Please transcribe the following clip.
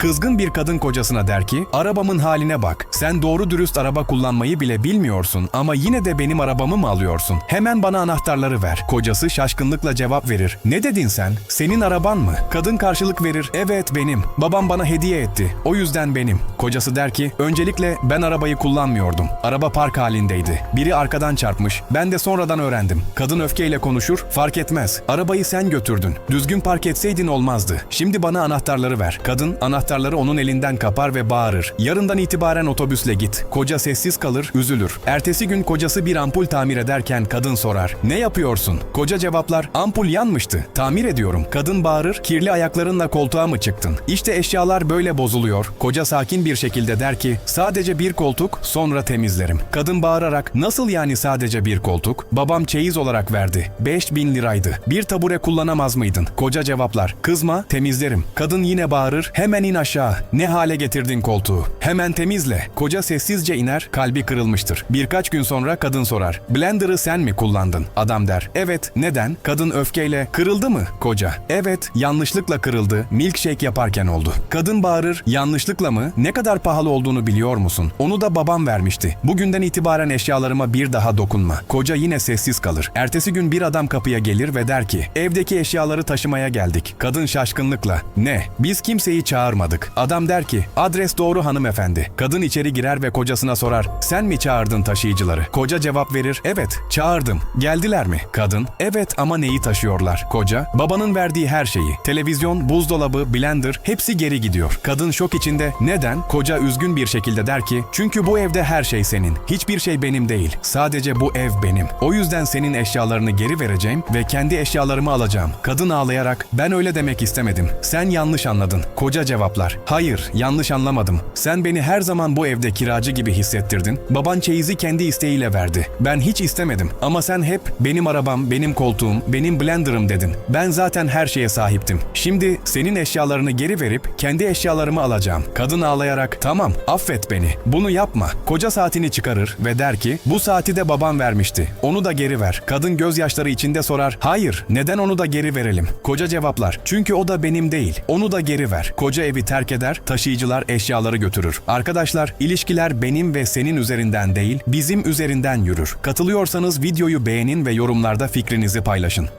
Kızgın bir kadın kocasına der ki, arabamın haline bak. Sen doğru dürüst araba kullanmayı bile bilmiyorsun ama yine de benim arabamı mı alıyorsun? Hemen bana anahtarları ver. Kocası şaşkınlıkla cevap verir. Ne dedin sen? Senin araban mı? Kadın karşılık verir. Evet benim. Babam bana hediye etti. O yüzden benim. Kocası der ki, öncelikle ben arabayı kullanmıyordum. Araba park halindeydi. Biri arkadan çarpmış. Ben de sonradan öğrendim. Kadın öfkeyle konuşur. Fark etmez. Arabayı sen götürdün. Düzgün park etseydin olmazdı. Şimdi bana anahtarları ver. Kadın anahtarları onun elinden kapar ve bağırır. Yarından itibaren otobüsle git. Koca sessiz kalır, üzülür. Ertesi gün kocası bir ampul tamir ederken kadın sorar. Ne yapıyorsun? Koca cevaplar. Ampul yanmıştı. Tamir ediyorum. Kadın bağırır. Kirli ayaklarınla koltuğa mı çıktın? İşte eşyalar böyle bozuluyor. Koca sakin bir şekilde der ki sadece bir koltuk sonra temizlerim. Kadın bağırarak nasıl yani sadece bir koltuk? Babam çeyiz olarak verdi. 5000 liraydı. Bir tabure kullanamaz mıydın? Koca cevaplar. Kızma temizlerim. Kadın yine bağırır. Hemen in aşağı. Ne hale getirdin koltuğu? Hemen temizle. Koca sessizce iner. Kalbi kırılmıştır. Birkaç gün sonra kadın sorar. Blender'ı sen mi kullandın? Adam der. Evet. Neden? Kadın öfkeyle. Kırıldı mı? Koca. Evet. Yanlışlıkla kırıldı. Milkshake yaparken oldu. Kadın bağırır. Yanlışlıkla mı? Ne kadar pahalı olduğunu biliyor musun? Onu da babam vermişti. Bugünden itibaren eşyalarıma bir daha dokunma. Koca yine sessiz kalır. Ertesi gün bir adam kapıya gelir ve der ki evdeki eşyaları taşımaya geldik. Kadın şaşkınlıkla ne? Biz kimseyi çağırmadık. Adam der ki adres doğru hanımefendi. Kadın içeri girer ve kocasına sorar sen mi çağırdın taşıyıcıları? Koca cevap verir evet çağırdım. Geldiler mi? Kadın evet ama neyi taşıyorlar? Koca babanın verdiği her şeyi. Televizyon, buzdolabı, blender hepsi geri gidiyor. Kadın şok içinde neden? Koca üzgün bir şekilde der ki çünkü bu evde her şey senin. Hiçbir şey benim değil. Sadece bu ev benim. O yüzden senin eşyalarını geri vereceğim ve kendi eşyalarımı alacağım. Kadın ağlayarak ben öyle demek istemedim. Sen yanlış anladın. Koca cevaplar. Hayır, yanlış anlamadım. Sen beni her zaman bu evde kiracı gibi hissettirdin. Baban çeyizi kendi isteğiyle verdi. Ben hiç istemedim. Ama sen hep benim arabam, benim koltuğum, benim blenderım dedin. Ben zaten her şeye sahiptim. Şimdi senin eşyalarını geri verip kendi eşyalarımı alacağım. Kadın ağlayarak tamam affet beni. Bunu yapma. Koca saatini çıkarır ve der ki bu saati de babam vermişti. Onu da geri ver. Kadın gözyaşları içinde sorar. Hayır neden onu da geri verelim? Koca cevaplar. Çünkü o da benim değil. Onu da geri ver. Koca evi terk eder, taşıyıcılar eşyaları götürür. Arkadaşlar ilişkiler benim ve senin üzerinden değil bizim üzerinden yürür. Katılıyorsanız videoyu beğenin ve yorumlarda fikrinizi paylaşın.